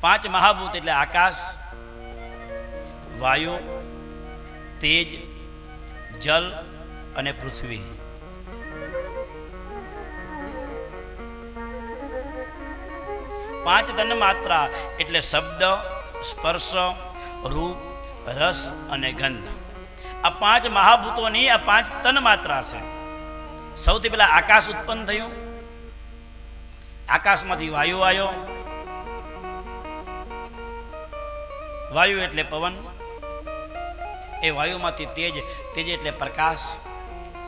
પાંચ મહાભૂત એટલે આકાશ, વાયુ, તેજ, જલ અને પૃથ્વી. પાંચ તન માત્રા એટલે શબ્દ, સ્પર્શ, રૂપ, રસ અને ગંધ. આ પાંચ મહાભૂતોની આ પાંચ તન માત્રા છે. સૌથી પહેલા આકાશ ઉત્પન્ન થયું. આકાશમાંથી વાયુ આવ્યો. વાયુ એટલે પવન, એ વાયુમાંથી તેજ તેજ એટલે પ્રકાશ,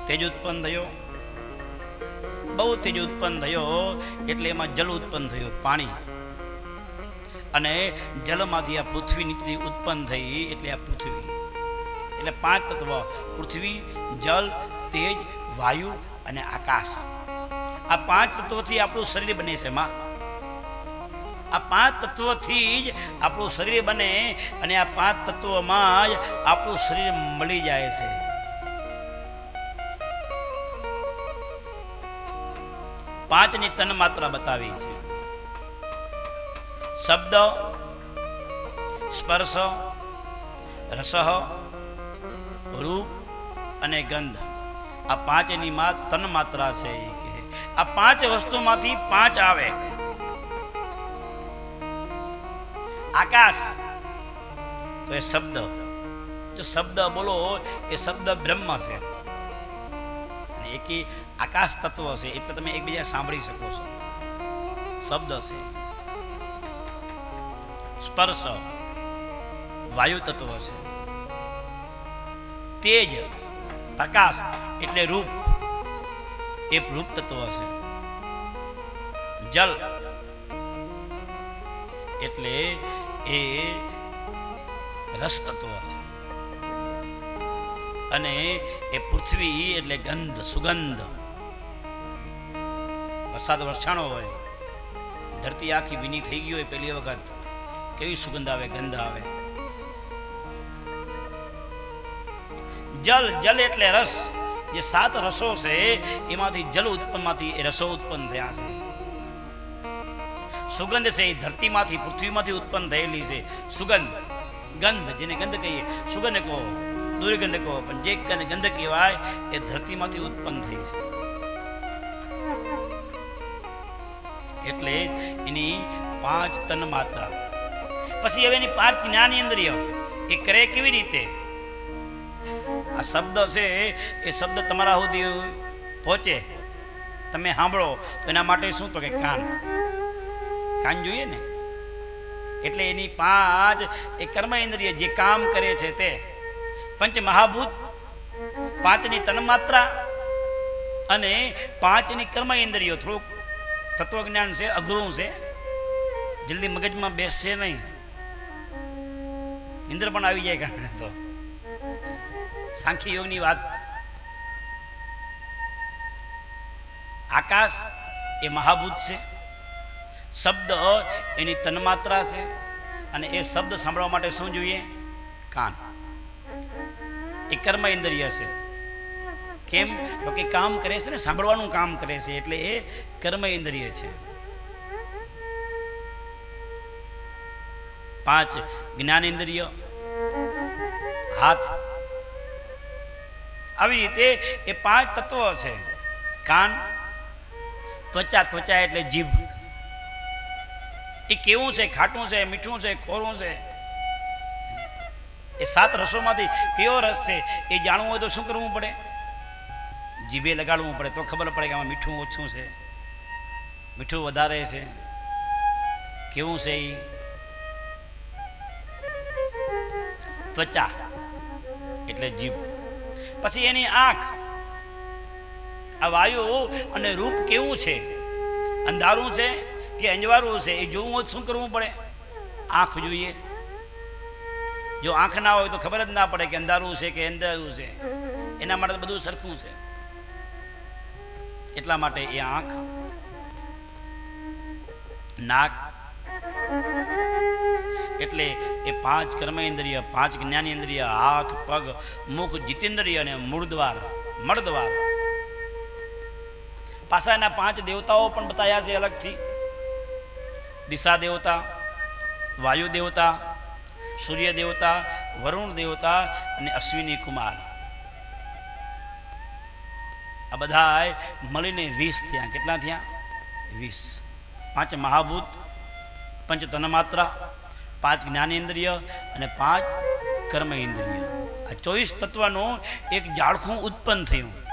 તેજ ઉત્પન્ન થયો. બહુ તેજ ઉત્પન્ન થયો એટલે એમાં જલ ઉત્પન્ન થયું, પાણી. અને જલમાંથી આ પૃથ્વી નીકળી ઉત્પન્ન થઈ, એટલે આ પૃથ્વી. એટલે પાંચ તત્વ, પૃથ્વી, જલ, તેજ, વાયુ અને આકાશ. આ પાંચ તત્વથી આપણું શરીર બને છે, માં. આ પાંચ તત્વોથી જ આપણું શરીર બને અને આ પાંચ તત્વોમાં જ આપણું શરીર મળી જાય છે. પાંચની તન માત્રા બતાવી છે. શબ્દ, સ્પર્શ, રસ, રૂપ અને ગંધ. આ પાંચની તન માત્રા છે આ પાંચ વસ્તુમાંથી પાંચ આવે. આકાશ. તો એ શબ્દ. જો શબ્દ બોલો એ શબ્દ બ્રહ્મ છે. અને એકી આકાશ તત્વ છે, એટલે તમે એકબીજા સાંભળી શકો છો. શબ્દ છે. સ્પર્શ. વાયુ તત્વ છે. તેજ, પ્રકાશ, એટલે રૂપ. એ રૂપ તત્વ છે. જલ, એટલે એ રસ તત્વ છે. અને એ પૃથ્વી એટલે ગંધ, સુગંધ. વરસાદ વરસાણો હોય, ધરતી આખી ભીની થઈ ગઈ હોય પહેલી વખત, કેવી સુગંધ આવે, ગંધ આવે. જલ જલ એટલે રસ. જે સાત રસો છે, એમાંથી જલ ઉત્પન્નમાંથી એ રસો ઉત્પન્ન થયા છે. સુગંધ છે, એ ધરતીમાંથી, પૃથ્વીમાંથી ઉત્પન્ન થયેલી છે. સુગંધ. ગંધ, જેને ગંધ કહીએ. સુગંધ કહો, દુર્ગંધ કહો, પણ જે ગંધ કહેવાય, એ ધરતીમાંથી ઉત્પન્ન થઈ છે. એટલે એની પાંચ તન માત્રા. પછી હવે એની પાંચ જ્ઞાન ઇન્દ્રિય એ કરે કેવી રીતે? આ શબ્દ છે, એ શબ્દ તમારા સુધી પહોંચે. તમે સાંભળો, તો એના માટે શું તો કે કાન. કાન જોઈએ ને? એટલે એની પાંચ એ કર્મ ઇન્દ્રિય જે કામ કરે છે તે. પંચ મહાભૂત પાંચની તન્માત્રા અને પાંચની કર્મ ઇન્દ્રિયો થોડુંક તત્વજ્ઞાન છે, અઘરું છે. જલ્દી મગજમાં બેસશે નહીં. ઇન્દ્ર પણ આવી જાય કારણે તો. સાંખી યોગની વાત. આકાશ એ મહાભૂત છે. શબ્દ એની તન્માત્રા છે, અને એ શબ્દ સાંભળવા માટે શું જોઈએ? કાન. એ કર્મ ઇન્દ્રિય છે. કેમ? તો કે કામ કરે છે ને, સાંભળવાનું કામ કરે છે, એટલે એ કર્મ ઇન્દ્રિય છે. પાંચ જ્ઞાન ઇન્દ્રિય હાથ. આવી રીતે એ પાંચ તત્વો છે. કાન, ત્વચા ત્વચા એટલે જીભ. એ કેવું છે, ખાટું છે, મીઠું છે, ખોરું છે? એ સાત રસોમાંથી કયો રસ છે, એ જાણવું હોય તો શું કરવું પડે? જીભે લગાડવું પડે તો ખબર પડે કે આમાં મીઠું ઓછું છે. મીઠું વધારે છે. કેવું છે એ ત્વચા, એટલે જીભ. પછી એની આંખ. આ વાયુ અને રૂપ કેવું છે? અંધારું છે? કે અંજવાળું છે, એ જોવું હોય શું કરવું પડે? આંખ જોઈએ. જો આંખ ના હોય તો ખબર જ ના પડે કે અંધારું છે કે અંધારું છે. એના માટે બધું સરખું છે. એટલા માટે એ આંખ, નાક, એટલે એ પાંચ કર્મેન્દ્રિય પાંચ જ્ઞાનેન્દ્રિય, હાથ, પગ, મુખ, જીતેન્દ્રિય અને મૂળદ્વાર, મળદ્વાર. પાછા એના પાંચ દેવતાઓ પણ બતાવ્યા છે અલગથી. દિશા દેવતા, વાયુ દેવતા, સૂર્ય દેવતા, વરુણ દેવતા અને અશ્વિની કુમાર. આ બધા મળીને વીસ થયા. કેટલા થયા? વીસ. પાંચ મહાભૂત, પંચ તનમાત્રા પાંચ જ્ઞાનેન્દ્રિય અને પાંચ કર્મ ઇન્દ્રિય આ ચોવીસ તત્વનું એક જાળખું ઉત્પન્ન થયું.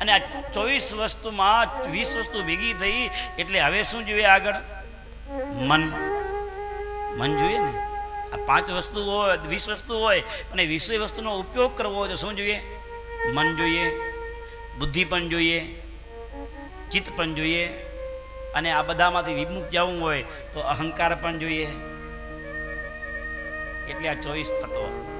અને આ ચોવીસ વસ્તુમાં વીસ વસ્તુ ભેગી થઈ, એટલે હવે શું જોઈએ આગળ? મન. મન જોઈએ ને? આ પાંચ વસ્તુ હોય, વીસ વસ્તુ હોય, અને વીસે વસ્તુનો ઉપયોગ કરવો હોય તો શું જોઈએ? મન જોઈએ, બુદ્ધિ પણ જોઈએ, ચિત્ત પણ જોઈએ, અને આ બધામાંથી વિમુખ જવું હોય તો અહંકાર પણ જોઈએ. એટલે આ ચોવીસ તત્વો.